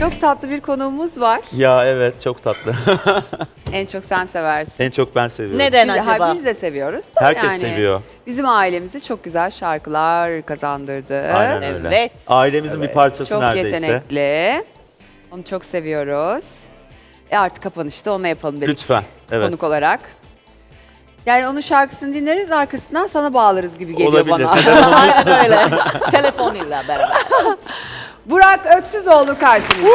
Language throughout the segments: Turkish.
Çok tatlı bir konuğumuz var. Ya evet çok tatlı. En çok sen seversin. en çok ben seviyorum. Neden Biz de, acaba? biz de seviyoruz. da Herkes yani seviyor. Bizim ailemizde çok güzel şarkılar kazandırdı. Aynen öyle. Evet. Ailemizin bir parçası Çok neredeyse. yetenekli. Onu çok seviyoruz. E artık kapanışta onunla yapalım dedik Lütfen. Evet. konuk olarak. Yani onun şarkısını dinleriz arkasından sana bağlarız gibi geliyor Olabilir. bana. Aynen öyle. Telefonuyla beraber. Burak Öksüzoğlu karşımızda.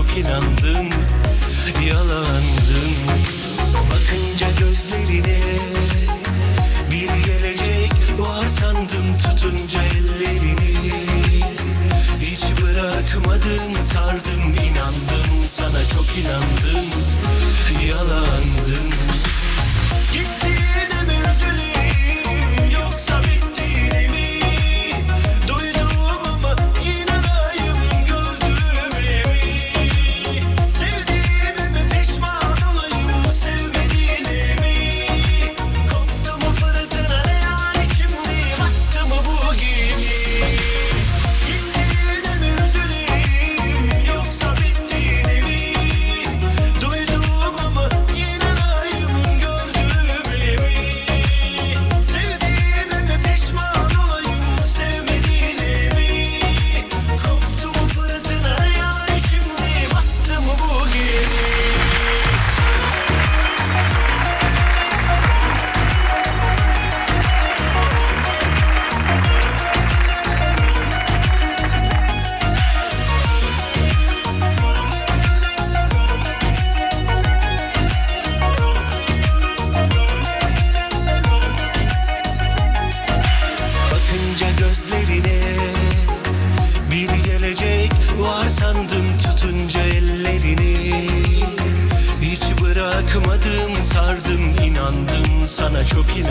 Çok inandım yalandım Bakınca gözlerine bir gelecek var sandım tutunca ellerini. Hiç bırakmadım sardım inandım. Sana çok inandım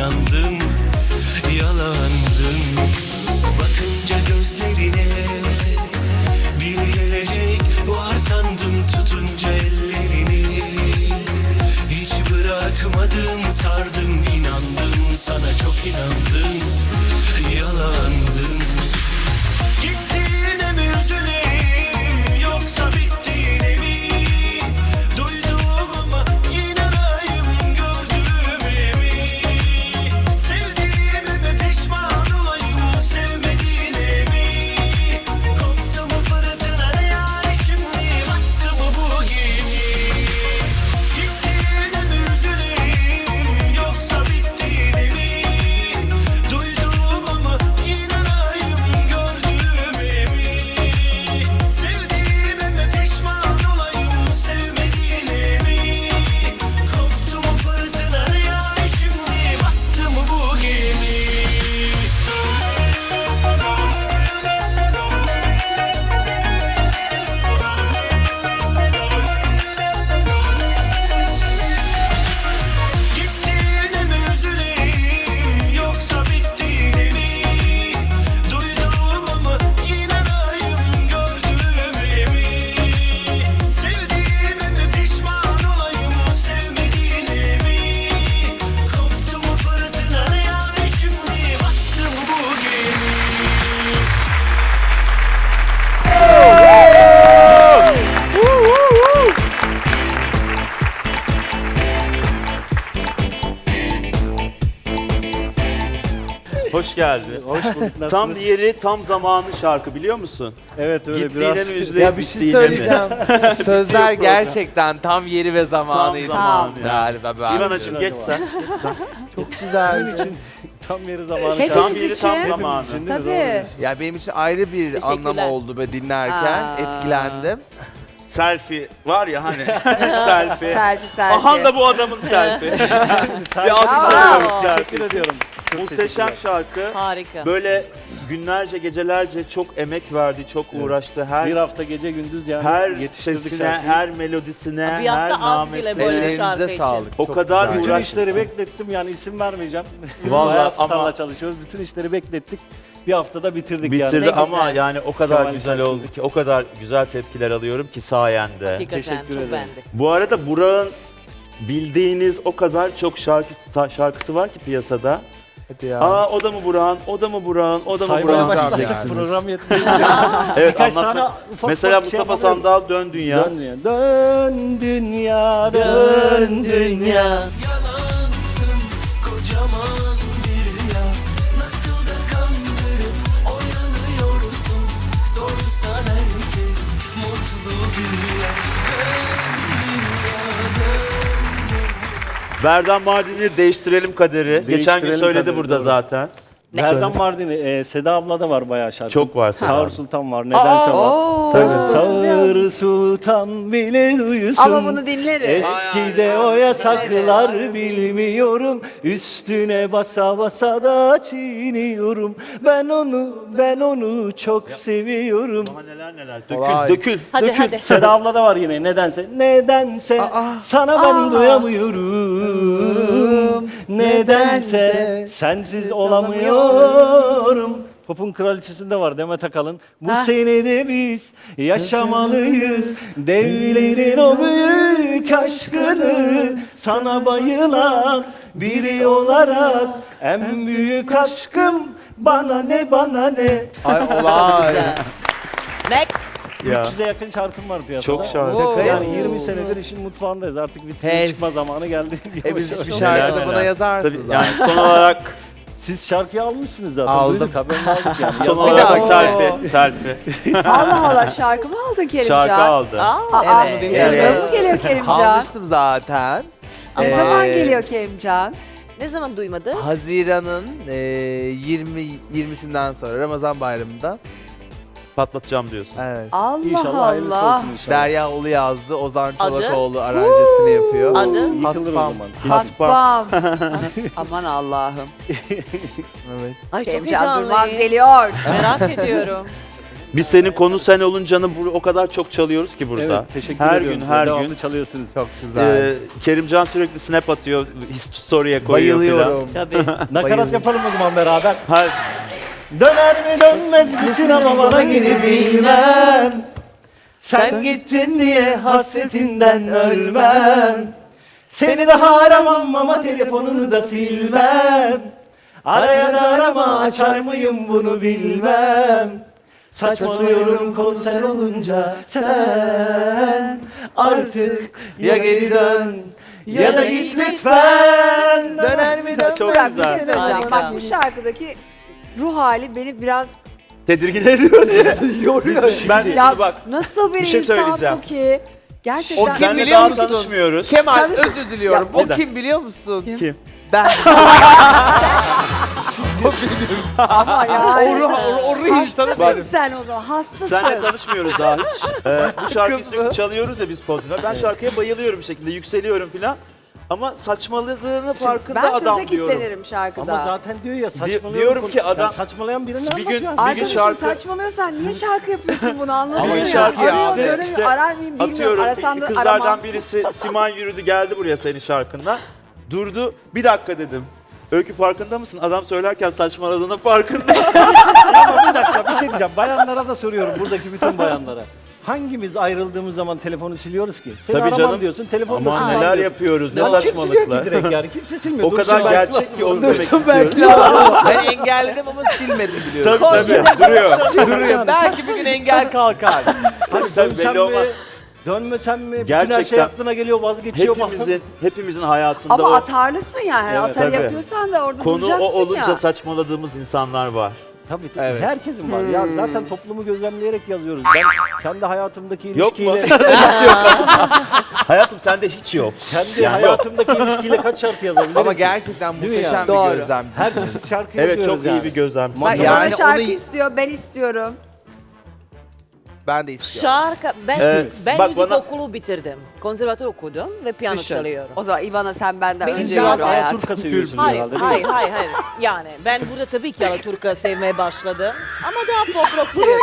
çok inandım yalandım. Bakınca gözlerine bir gelecek var sandım tutunca ellerini. Hiç bırakmadım sardım inandım. Sana çok inandım yalandım Hoş geldin. Hoş bulduk. Nasılsınız? Tam yeri tam zamanı şarkı biliyor musun? Evet öyle Gittiğine biraz. mi üzüleyim Ya bir şey bittiğine mi? söyleyeceğim. Sözler gerçekten tam yeri ve zamanıydı. Tam zamanı yani. Galiba ben. İvanacığım geç sen. Çok güzel. Benim için tam yeri zamanı. Hepimiz Tam yeri tam için. zamanı. için değil mi? Tabii. Ya benim için ayrı bir anlamı oldu ve dinlerken Aa. etkilendim. selfie var ya hani selfie. Selfie selfie. Aha da bu adamın selfie. bir alkış Bravo. alıyorum Teşekkür ediyorum. Çok Muhteşem teşekkürler. şarkı. Harika. Böyle günlerce gecelerce çok emek verdi, çok uğraştı. Her Bir hafta gece gündüz yani her yetiştirdik sesine, şarkıyı. her melodisine, Bir hafta her az bile namesine. böyle Ellerinize için. sağlık. O Çok kadar güzel. Bütün uğraştık. işleri beklettim yani isim vermeyeceğim. Vallahi Bayağı starla ama- çalışıyoruz. Bütün işleri beklettik. Bir haftada bitirdik Bitirdi yani. Ne ama güzel. yani o kadar Kemal güzel Şarkı. oldu ki, o kadar güzel tepkiler alıyorum ki sayende. Hakikaten Teşekkür çok ederim. beğendik. Bu arada Burak'ın bildiğiniz o kadar çok şarkısı, şarkısı var ki piyasada. Hadi ya. Aa o da mı Burak'ın, o da mı Burak'ın, o da mı Saymaya Burak'ın başlarsak program yetmiyor. Evet, Birkaç anlatmak- tane ufak Mesela ufak şey Mustafa yapalım. Sandal Dön Dünya. Dön dünya. Dön dünya, dön dünya. Berdan Mardin'i değiştirelim kaderi. Geçen gün Değiştirelim söyledi kaderi, burada doğru. zaten. Berdan Mardin'i, e, Seda abla da var bayağı şarkı. Çok var Seda. Sağır Sultan var, nedense var. Sağır Sultan bile duysun. Ama bunu dinleriz. Eskide o yasaklar bilmiyorum. Üstüne basa basa da çiğniyorum. Ben onu, ben onu çok seviyorum. Ama neler neler. Dökül, dökül. Hadi Dökül. hadi. Seda abla da var yine nedense. Nedense sana ben doyamıyorum. Nedense sensiz olamıyorum. Pop'un kraliçesinde var Demet Akalın. Bu senede biz yaşamalıyız. Devlerin o büyük aşkını sana bayılan biri olarak en büyük aşkım bana ne bana ne. Ay olay. Next. Ya. 300'e yakın şarkım var piyasada. Çok şarkı. Yani 20 senedir işin mutfağındayız. Artık vitrine Pes. çıkma zamanı geldi. E Yavaş biz yavaş. bir şarkı buna yazarsınız. Tabii, yani son olarak Siz şarkıyı almışsınız zaten. Aldım. Duyduk haberini aldık yani. son olarak dakika. selfie, selfie. Allah Allah şarkı mı aldın Kerimcan? Şarkı aldı. Aa, evet. Evet. mı geliyor Kerimcan? Almıştım zaten. Ne Ee, zaman geliyor Kerimcan? ne zaman duymadı? Haziran'ın e, 20 20'sinden sonra Ramazan bayramında. Patlatacağım diyorsun. Evet. Allah İnşallah hayırlısı Allah. olsun inşallah. Derya Ulu yazdı. Ozan? Çolakoğlu aranjesini yapıyor. Adı? Yıkılır o Haspam. zaman. Haspam. Aman Allah'ım. Evet. Ay çok Kerimcan Durmaz heyecanlıyım. geliyor. Merak ediyorum. Biz senin konu sen oluncanı bu- o kadar çok çalıyoruz ki burada. Evet teşekkür her ediyorum. gün size. her Devamlı gün. çalıyorsunuz. Çok güzel. Ee, Kerimcan sürekli snap atıyor, story'e koyuyor filan. Bayılıyorum. Tabii. Nakarat yapalım o zaman beraber. Her, Döner mi dönmez misin ama bana geri bilmem. Sen gittin diye hasretinden ölmem. Seni daha aramam ama telefonunu da silmem. Araya da arama açar mıyım bunu bilmem. Saçmalıyorum konu sen olunca sen artık ya geri dön ya da git lütfen. Döner mi dönmez Çok Bak bir güzel. Bak bu şarkıdaki ruh hali beni biraz tedirgin ediyoruz. Yoruyor. Ben ya şimdi bak, nasıl bir, bir şey insan söyleyeceğim. bu ki? Gerçekten O kim senle biliyor daha musun? tanışmıyoruz. Kemal Tanış- özür diliyorum. Ya, o neden? kim biliyor musun? Kim? Ben. ama yani. o ruh, o, o ruh insanı Hastasın benim. sen o zaman hastasın. Senle tanışmıyoruz daha hiç. Ee, bu şarkıyı sürekli çalıyoruz ya biz podyumda. Ben şarkıya bayılıyorum bir şekilde, yükseliyorum filan. Ama saçmaladığını farkında ben adam söze diyorum. kitlenirim şarkıda. Ama zaten diyor ya saçmalıyorum. diyorum ki adam- Ya saçmalayan birini Bir gün- anlatıyor. bir gün Arkadaşım şarkı- saçmalıyorsan niye şarkı yapıyorsun bunu anladın Ama şarkı Arıyor, yaptı. dönüyor, İşte arar mıyım bilmiyorum. Atıyorum Arasam da kızlardan aramam. birisi Siman yürüdü geldi buraya senin şarkında. Durdu bir dakika dedim. Öykü farkında mısın? Adam söylerken saçmaladığının farkında. Ama bir dakika bir şey diyeceğim. Bayanlara da soruyorum buradaki bütün bayanlara. Hangimiz ayrıldığımız zaman telefonu siliyoruz ki? Seni Tabii aramam canım. diyorsun, telefonu da Aman silmem neler diyorsun. yapıyoruz, ne Ya kim siliyor saçmalıklar. ki direkt yani? Kimse silmiyor. O Dursun kadar belki- gerçek ki onu demek Dursun istiyorum. belki Ben engelledim ama silmedim biliyorum. Tabii tabii duruyor. Duruyor. Belki bir gün engel kalkar. Tabii tabii Dönsem belli mi? olmaz. Dönmesem mi? Bütün her şey Gerçekten. aklına geliyor vazgeçiyor falan. Hepimizin, hepimizin hayatında Ama o atarlısın yani. Hani Evet, atarı tabii. yapıyorsan da orada konu duracaksın o olunca ya. saçmaladığımız insanlar var. Tabii tabii. Evet. Herkesin var. Ya zaten toplumu gözlemleyerek yazıyoruz. Ben kendi hayatımdaki Yok mu? hiç yok. Hayatım sende hiç yok. kendi Yani yok. hayatımdaki ilişkiyle kaç şarkı yazabilirim Ama ki? gerçekten Değil mi muhteşem yani? bir Doğru. gözlem. Her çeşit şarkı Evet yazıyoruz çok yani. iyi bir gözlem. Bak Yani şarkı onu- istiyor, ben istiyorum. Ben de istiyorum. Şarkı, ben, Evet, ben bak müzik bana- okulu bitirdim. Konservatuar okudum ve piyano Düşün. çalıyorum. O zaman İvana sen benden Benim önce zaten- yürü hayatım. Turka seviyorsun Hayır, herhalde. değil hayır, mi? hayır, hayır. Yani ben burada tabii ki Alaturka sevmeye başladım. Ama daha pop rock seviyorum.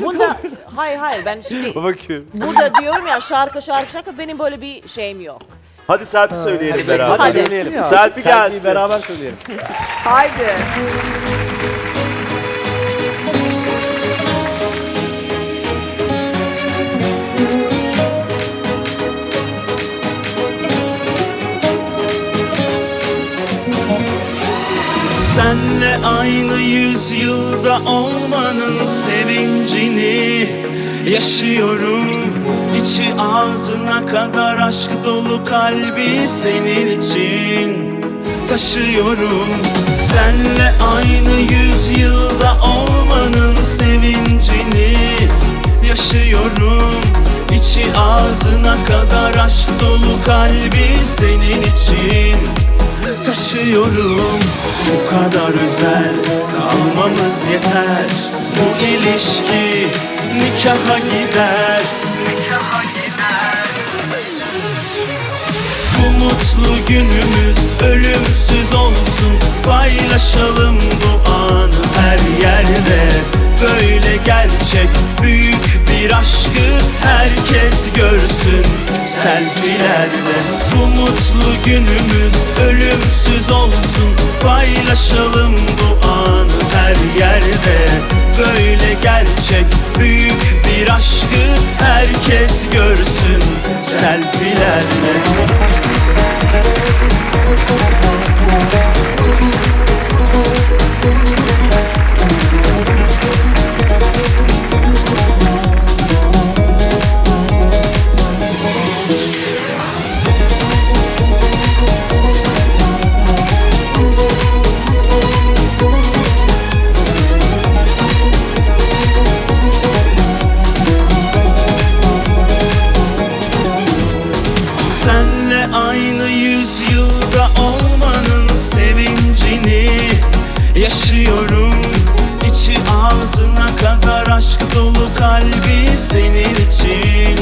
Bunda, hayır, hayır. Ben şimdi Bakıyorum. burada diyorum ya şarkı, şarkı, şarkı. Benim böyle bir şeyim yok. Hadi selfie söyleyelim beraber. Hadi Hadi. söyleyelim. Selfie Selfie'yi gelsin. beraber söyleyelim. Haydi. Senle aynı yüzyılda olmanın sevincini yaşıyorum. İçi ağzına kadar aşk dolu kalbi senin için taşıyorum. Senle aynı yüzyılda olmanın sevincini yaşıyorum. İçi ağzına kadar aşk dolu kalbi senin için taşıyorum. Bu kadar özel kalmamız yeter. Bu ilişki nikaha gider. Bu mutlu günümüz ölümsüz olsun. Paylaşalım bu anı her yerde. Böyle gerçek büyük bir aşkı herkes görsün selfilerde Bu mutlu günümüz ölümsüz olsun. Paylaşalım bu anı her yerde. Böyle gerçek büyük bir aşkı herkes görsün selfilerde Senle aynı yüzyılda olmanın sevincini yaşıyorum. İçi ağzına kadar aşk dolu kalbi senin için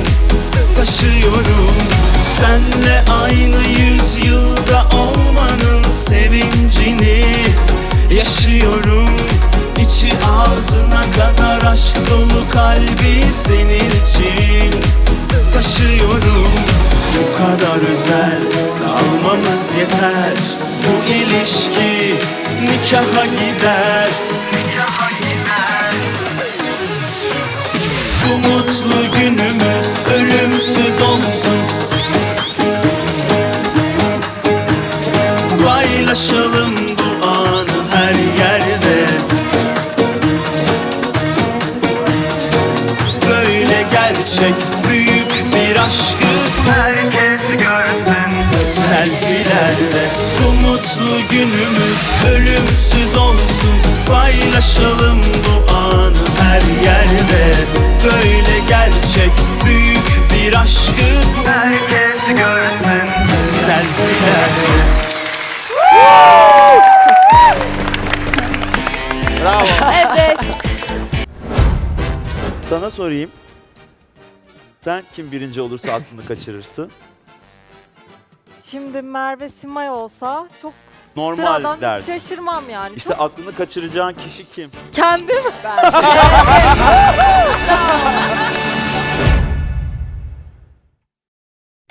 taşıyorum. Senle aynı yüzyılda olmanın sevincini yaşıyorum. İçi ağzına kadar aşk dolu kalbi senin için Kadar özel. Kalmamız yeter. Bu ilişki nikaha gider. Bu mutlu günümüz ölümsüz olsun. Paylaşalım bu anı her yerde. Böyle gerçek günümüz ölümsüz olsun Paylaşalım bu anı her yerde Böyle gerçek büyük bir aşkı herkes görsün Selfilerde Evet. Sana sorayım. Sen kim birinci olursa aklını kaçırırsın? Şimdi Merve Simay olsa çok Normal sıradan dersin. şaşırmam yani. İşte aklını kaçıracağın kişi kim? Kendim Ben.